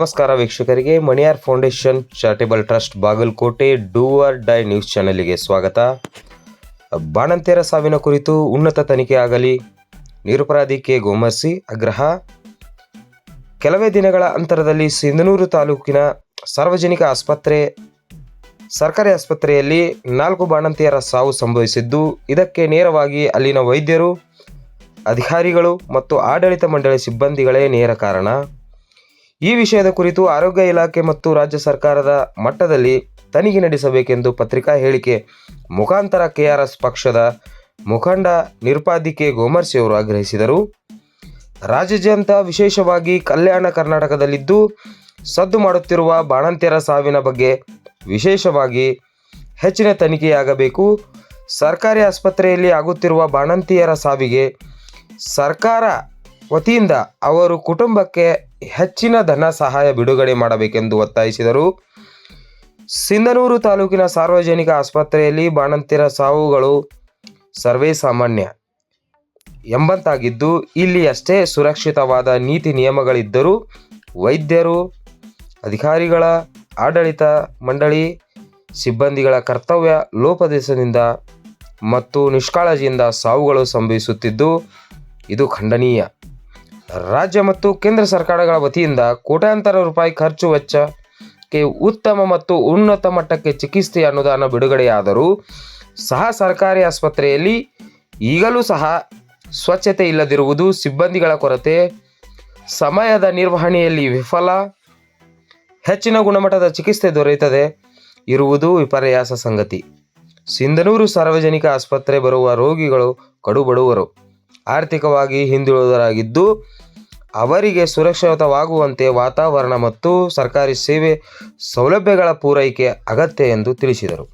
ನಮಸ್ಕಾರ ವೀಕ್ಷಕರಿಗೆ, Maniyar foundation charitable trust, Bagalkote do or die news ಚಾನೆಲ್ಗೆ ಸ್ವಾಗತ. ಬಾಣಂತಿಯರ ಸಾವಿನ ಕುರಿತು ಉನ್ನತ ತನಿಖೆ ಆಗಲಿ ನಿರಪರಾಧಿ ಕೆ ಗೋಮರ್ಸಿ ಆಗ್ರಹ. ಕೆಲವೇ ದಿನಗಳ ಅಂತರದಲ್ಲಿ ಸಿಂಧನೂರು ತಾಲೂಕಿನ ಸಾರ್ವಜನಿಕ ಆಸ್ಪತ್ರೆ, ಸರ್ಕಾರಿ ಆಸ್ಪತ್ರೆಯಲ್ಲಿ ನಾಲ್ಕು ಬಾಣಂತಿಯರ ಸಾವು ಸಂಭವಿಸಿದ್ದು, ಇದಕ್ಕೆ ನೇರವಾಗಿ ಅಲ್ಲಿನ ವೈದ್ಯರು, ಅಧಿಕಾರಿಗಳು ಮತ್ತು ಆಡಳಿತ ಮಂಡಳಿ ಸಿಬ್ಬಂದಿಗಳೇ ನೇರ ಕಾರಣ. ಈ ವಿಷಯದ ಕುರಿತು ಆರೋಗ್ಯ ಇಲಾಖೆ ಮತ್ತು ರಾಜ್ಯ ಸರ್ಕಾರದ ಮಟ್ಟದಲ್ಲಿ ತನಿಖೆ ನಡೆಸಬೇಕೆಂದು ಪತ್ರಿಕಾ ಹೇಳಿಕೆ. ಮುಖಾಂತರ ಕೆಆರ್ಎಸ್ ಪಕ್ಷದ ಮುಖಂಡ ನಿರ್ಪಾಧಿ ಕೆ ಗೋಮರ್ಸಿ ಅವರು ಆಗ್ರಹಿಸಿದರು. ರಾಜ್ಯಾದ್ಯಂತ ವಿಶೇಷವಾಗಿ ಕಲ್ಯಾಣ ಕರ್ನಾಟಕದಲ್ಲಿದ್ದು ಸದ್ದು ಮಾಡುತ್ತಿರುವ ಬಾಣಂತಿಯರ ಸಾವಿನ ಬಗ್ಗೆ ವಿಶೇಷವಾಗಿ ಹೆಚ್ಚಿನ ತನಿಖೆಯಾಗಬೇಕು. ಸರ್ಕಾರಿ ಆಸ್ಪತ್ರೆಯಲ್ಲಿ ಆಗುತ್ತಿರುವ ಬಾಣಂತಿಯರ ಸಾವಿಗೆ ಸರ್ಕಾರ ವತಿಯಿಂದ ಅವರು ಕುಟುಂಬಕ್ಕೆ ಹೆಚ್ಚಿನ ಧನ ಸಹಾಯ ಬಿಡುಗಡೆ ಮಾಡಬೇಕೆಂದು ಒತ್ತಾಯಿಸಿದರು. ಸಿಂಧನೂರು ತಾಲೂಕಿನ ಸಾರ್ವಜನಿಕ ಆಸ್ಪತ್ರೆಯಲ್ಲಿ ಬಾಣಂತಿರ ಸಾವುಗಳು ಸರ್ವೇ ಸಾಮಾನ್ಯ ಎಂಬಂತಾಗಿದ್ದು ಇಲ್ಲಿ ಅಷ್ಟೇ ಸುರಕ್ಷಿತವಾದ ನೀತಿ ನಿಯಮಗಳಿದ್ದರೂ ವೈದ್ಯರು, ಅಧಿಕಾರಿಗಳ, ಆಡಳಿತ ಮಂಡಳಿ, ಸಿಬ್ಬಂದಿಗಳ ಕರ್ತವ್ಯ ಲೋಪದೇಶದಿಂದ ಮತ್ತು ನಿಷ್ಕಾಳಜಿಯಿಂದ ಸಾವುಗಳು ಸಂಭವಿಸುತ್ತಿದ್ದು, ಇದು ಖಂಡನೀಯ. ರಾಜ್ಯ ಮತ್ತು ಕೇಂದ್ರ ಸರ್ಕಾರಗಳ ವತಿಯಿಂದ ಕೋಟ್ಯಾಂತರ ರೂಪಾಯಿ ಖರ್ಚು ವೆಚ್ಚಕ್ಕೆ ಉತ್ತಮ ಮತ್ತು ಉನ್ನತ ಮಟ್ಟಕ್ಕೆ ಚಿಕಿತ್ಸೆ ಅನುದಾನ ಬಿಡುಗಡೆಯಾದರೂ ಸಹ ಸರ್ಕಾರಿ ಆಸ್ಪತ್ರೆಯಲ್ಲಿ ಈಗಲೂ ಸಹ ಸ್ವಚ್ಛತೆ ಇಲ್ಲದಿರುವುದು ಸಿಬ್ಬಂದಿಗಳ ಕೊರತೆ. ಸಮಯದ ನಿರ್ವಹಣೆಯಲ್ಲಿ ವಿಫಲ. ಹೆಚ್ಚಿನ ಗುಣಮಟ್ಟದ ಚಿಕಿತ್ಸೆ ದೊರೆಯುತ್ತದೆ. ಇರುವುದು ವಿಪರ್ಯಾಸ ಸಂಗತಿ. ಸಿಂಧನೂರು ಸಾರ್ವಜನಿಕ ಆಸ್ಪತ್ರೆ ಬರುವ ರೋಗಿಗಳು ಕಡುಬಡವರು. ಆರ್ಥಿಕವಾಗಿ ಹಿಂದುಳಿದರಾಗಿದ್ದು ಅವರಿಗೆ ಸುರಕ್ಷಿತವಾಗುವಂತೆ ವಾತಾವರಣ ಮತ್ತು ಸರ್ಕಾರಿ ಸೇವೆ ಸೌಲಭ್ಯಗಳ ಪೂರೈಕೆ ಅಗತ್ಯ ಎಂದು ತಿಳಿಸಿದರು.